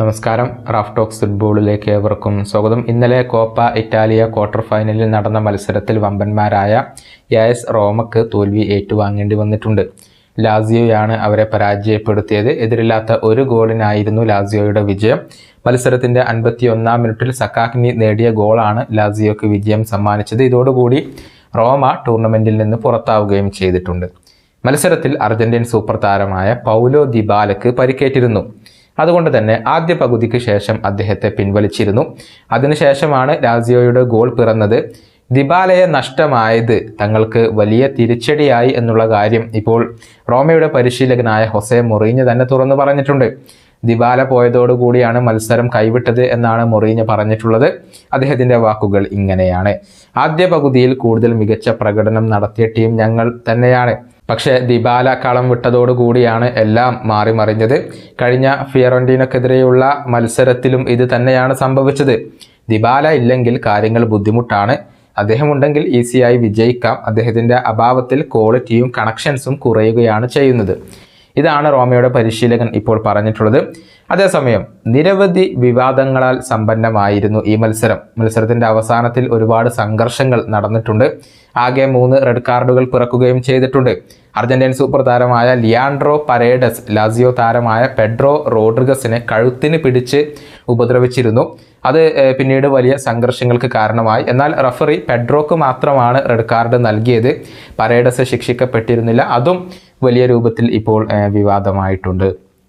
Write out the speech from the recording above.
നമസ്കാരം. Raf talks ഫുട്ബോളിലേക്ക് ഏവർക്കും സ്വാഗതം. ഇന്നലെ കോപ്പ ഇറ്റാലിയ ക്വാർട്ടർ ഫൈനലിൽ നടന്ന മത്സരത്തിൽ വമ്പന്മാരായ യാസ് റോമക്ക് തോൽവി ഏറ്റുവാങ്ങേണ്ടി വന്നിട്ടുണ്ട്. ലാസിയോയാണ് അവരെ പരാജയപ്പെടുത്തിയത്. എതിരില്ലാത്ത ഒരു ഗോളിനായിരുന്നു ലാസിയോയുടെ വിജയം. മത്സരത്തിന്റെ അൻപത്തി ഒന്നാം മിനിറ്റിൽ സക്കാക്കിനി നേടിയ ഗോളാണ് ലാസിയോക്ക് വിജയം സമ്മാനിച്ചത്. ഇതോടുകൂടി റോമ ടൂർണമെന്റിൽ നിന്ന് പുറത്താവുകയും ചെയ്തിട്ടുണ്ട്. മത്സരത്തിൽ അർജന്റീൻ സൂപ്പർ താരമായ പൗലോ ദിബാലക്ക് പരിക്കേറ്റിരുന്നു. അതുകൊണ്ട് തന്നെ ആദ്യ പകുതിക്ക് ശേഷം അദ്ദേഹത്തെ പിൻവലിച്ചിരുന്നു. അതിനുശേഷമാണ് രാജിയോയുടെ ഗോൾ പിറന്നത്. ദിബാലയെ നഷ്ടമായത് തങ്ങൾക്ക് വലിയ തിരിച്ചടിയായി എന്നുള്ള കാര്യം ഇപ്പോൾ റോമയുടെ പരിശീലകനായ ഹൊസെ മൊറീഞ്ഞ് തന്നെ തുറന്നു പറഞ്ഞിട്ടുണ്ട്. ദിബാല പോയതോടുകൂടിയാണ് മത്സരം കൈവിട്ടത് എന്നാണ് മൊറീഞ്ഞ് പറഞ്ഞിട്ടുള്ളത്. അദ്ദേഹത്തിന്റെ വാക്കുകൾ ഇങ്ങനെയാണ്. ആദ്യ പകുതിയിൽ കൂടുതൽ മികച്ച പ്രകടനം നടത്തിയ ടീം ഞങ്ങൾ തന്നെയാണ്. പക്ഷേ ദിബാല കളം വിട്ടതോടുകൂടിയാണ് എല്ലാം മാറി മറിഞ്ഞത് കഴിഞ്ഞ ഫിയറോണ്ടീനക്കെതിരെയുള്ള മത്സരത്തിലും ഇത് തന്നെയാണ് സംഭവിച്ചത്. ദിബാല ഇല്ലെങ്കിൽ കാര്യങ്ങൾ ബുദ്ധിമുട്ടാണ്. അദ്ദേഹം ഉണ്ടെങ്കിൽ ഈസിയായി വിജയിക്കാം. അദ്ദേഹത്തിന്റെ അഭാവത്തിൽ ക്വാളിറ്റിയും കണക്ഷൻസും കുറയുകയാണ് ചെയ്യുന്നത്. ഇതാണ് റോമയുടെ പരിശീലകൻ ഇപ്പോൾ പറഞ്ഞിട്ടുള്ളത്. അതേസമയം നിരവധി വിവാദങ്ങളാൽ സമ്പന്നമായിരുന്നു ഈ മത്സരം. മത്സരത്തിന്റെ അവസാനത്തിൽ ഒരുപാട് സംഘർഷങ്ങൾ നടന്നിട്ടുണ്ട്. ആകെ മൂന്ന് റെഡ് കാർഡുകൾ പിറക്കുകയും ചെയ്തിട്ടുണ്ട്. അർജന്റീൻ സൂപ്പർ താരമായ ലിയാൻഡ്രോ പരേഡസ് ലാസിയോ താരമായ പെഡ്രോ റോഡ്രിഗസിനെ കഴുത്തിന് പിടിച്ച് ഉപദ്രവിച്ചിരുന്നു. അത് പിന്നീട് വലിയ സംഘർഷങ്ങൾക്ക് കാരണമായി. എന്നാൽ റഫറി പെഡ്രോക്ക് മാത്രമാണ് റെഡ് കാർഡ് നൽകിയത്. പരേഡസ് ശിക്ഷിക്കപ്പെട്ടിരുന്നില്ല. അതും വലിയ രൂപത്തിൽ ഇപ്പോൾ വിവാദമായിട്ടുണ്ട്.